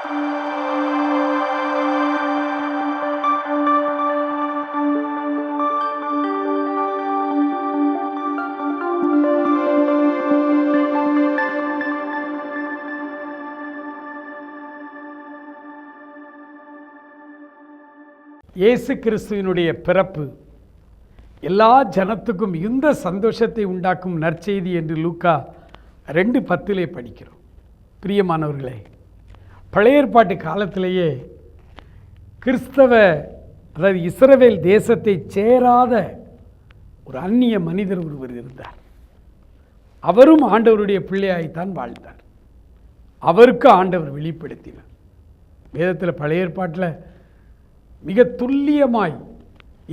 இயேசு கிறிஸ்துவினுடைய பிறப்பு எல்லா ஜனத்துக்கும் இந்த சந்தோஷத்தை உண்டாக்கும் நற்செய்தி என்று லூக்கா ரெண்டு பத்திலே படிக்கிறோம். பிரியமானவர்களே பழைய ஏற்பாட்டு காலத்திலேயே கிறிஸ்தவ அதாவது இஸ்ரவேல் தேசத்தை சேராத ஒரு அந்நிய மனிதர் ஒருவர் இருந்தார். அவரும் ஆண்டவருடைய பிள்ளையாய்த்தான் வாழ்ந்தார். அவருக்கு ஆண்டவர் வெளிப்படுத்தினார். வேதத்தில் பழைய ஏற்பாட்டில் மிக துல்லியமாய்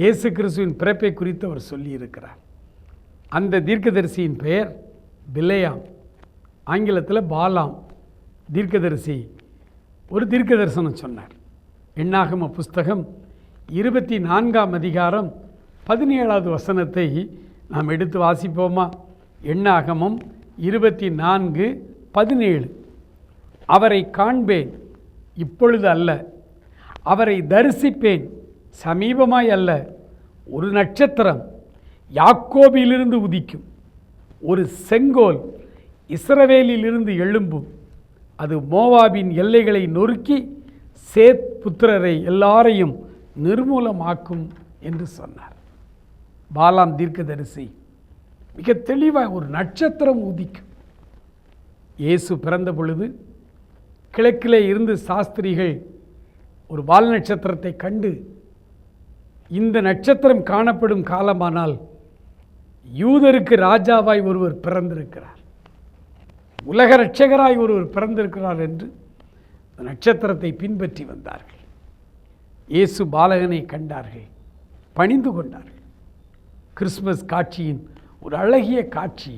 இயேசு கிறிஸ்துவின் பிறப்பை குறித்து அவர் சொல்லியிருக்கிறார். அந்த தீர்க்கதரிசியின் பெயர் பிலேயாம் ஆங்கிலத்தில் பாலாம். தீர்க்கதரிசி ஒரு தீர்க்க தரிசனம் சொன்னார். எண்ணாகம புஸ்தகம் இருபத்தி நான்காம் அதிகாரம் பதினேழாவது வசனத்தை நாம் எடுத்து வாசிப்போமா? எண்ணாகமம் இருபத்தி நான்கு பதினேழு. அவரை காண்பேன் இப்பொழுது அல்ல. அவரை தரிசிப்பேன் சமீபமாய் அல்ல. ஒரு நட்சத்திரம் யாக்கோபிலிருந்து உதிக்கும். ஒரு செங்கோல் இஸ்ரவேலிலிருந்து எழும்பும். அது மோவாபின் எல்லைகளை நொறுக்கி சேத் புத்திரரை எல்லாரையும் நிர்மூலமாக்கும் என்று சொன்னார். பாலாம் தீர்க்கதரிசி மிக தெளிவாக ஒரு நட்சத்திரம் உதிக்கும். இயேசு பிறந்த பொழுது கிழக்கிலே இருந்து சாஸ்திரிகள் ஒரு வால் நட்சத்திரத்தை கண்டு இந்த நட்சத்திரம் காணப்படும் காலமானால் யூதருக்கு ராஜாவாய் ஒருவர் பிறந்திருக்கிறார். உலக ரட்சகராய் ஒருவர் பிறந்திருக்கிறார் என்று அந்த நட்சத்திரத்தை பின்பற்றி வந்தார்கள். இயேசு பாலகனை கண்டார்கள் பணிந்து கொண்டார்கள். கிறிஸ்மஸ் காட்சியின் ஒரு அழகிய காட்சி.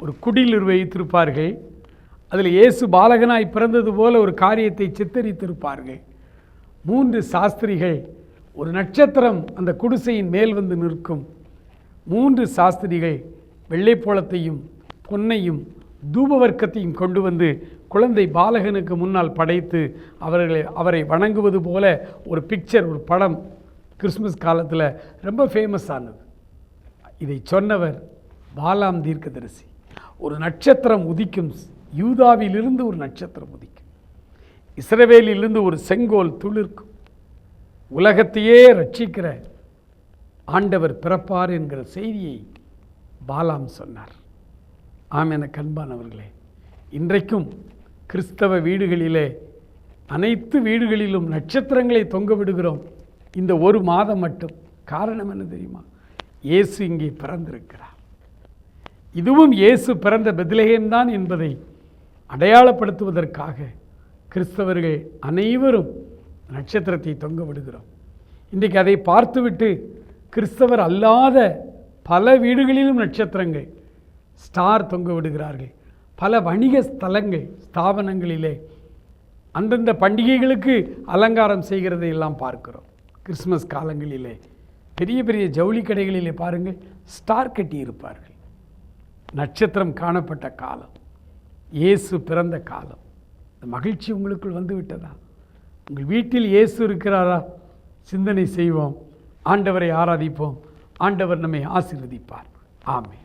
ஒரு குடியில் வைத்திருப்பார்கள் அதில் இயேசு பாலகனாய் பிறந்தது போல ஒரு காரியத்தை சித்தரித்திருப்பார்கள். மூன்று சாஸ்திரிகள் ஒரு நட்சத்திரம் அந்த குடிசையின் மேல் வந்து நிற்கும். மூன்று சாஸ்திரிகள் வெள்ளைப்போளத்தையும் பொன்னையும் தூபவர்க்கத்தையும் கொண்டு வந்து குழந்தை பாலகனுக்கு முன்னால் படைத்து அவர்களை அவரை வணங்குவது போல ஒரு பிக்சர் ஒரு படம் கிறிஸ்மஸ் காலத்தில் ரொம்ப ஃபேமஸ் ஆனது. இதை சொன்னவர் பாலாம் தீர்க்கதரிசி. ஒரு நட்சத்திரம் உதிக்கும் யூதாவிலிருந்து ஒரு நட்சத்திரம் உதிக்கும். இஸ்ரவேலிலிருந்து ஒரு செங்கோல் துளிர்க்கும். உலகத்தையே ரட்சிக்கிற ஆண்டவர் பிறப்பார் என்கிற செய்தியை பாலாம் சொன்னார். ஆம் என கண்பானவர்களே இன்றைக்கும் கிறிஸ்தவ வீடுகளிலே அனைத்து வீடுகளிலும் நட்சத்திரங்களை தொங்க விடுகிறோம். இந்த ஒரு மாதம் மட்டும். காரணம் என்ன தெரியுமா? இயேசு இங்கே பிறந்திருக்கிறார். இதுவும் இயேசு பிறந்த பெத்லகேம் தான் என்பதை அடையாளப்படுத்துவதற்காக கிறிஸ்தவர்கள் அனைவரும் நட்சத்திரத்தை தொங்க விடுகிறோம். இன்றைக்கு அதை பார்த்துவிட்டு கிறிஸ்தவர் அல்லாத பல வீடுகளிலும் நட்சத்திரங்கள் ஸ்டார் தொங்க விடுகிறார்கள். பல வணிக ஸ்தலங்கள் ஸ்தாபனங்களிலே அந்தந்த பண்டிகைகளுக்கு அலங்காரம் செய்கிறதை எல்லாம் பார்க்கிறோம். கிறிஸ்மஸ் காலங்களிலே பெரிய பெரிய ஜவுளி கடைகளிலே பாருங்கள் ஸ்டார் கட்டி இருப்பார்கள் நட்சத்திரம் காணப்பட்ட காலம் இயேசு பிறந்த காலம். இந்த மகிழ்ச்சி உங்களுக்குள் வந்து விட்டதா உங்கள் வீட்டில் இயேசு இருக்கிறாரா? சிந்தனை செய்வோம். ஆண்டவரை ஆராதிப்போம். ஆண்டவர் நம்மை ஆசீர்வதிப்பார். ஆமே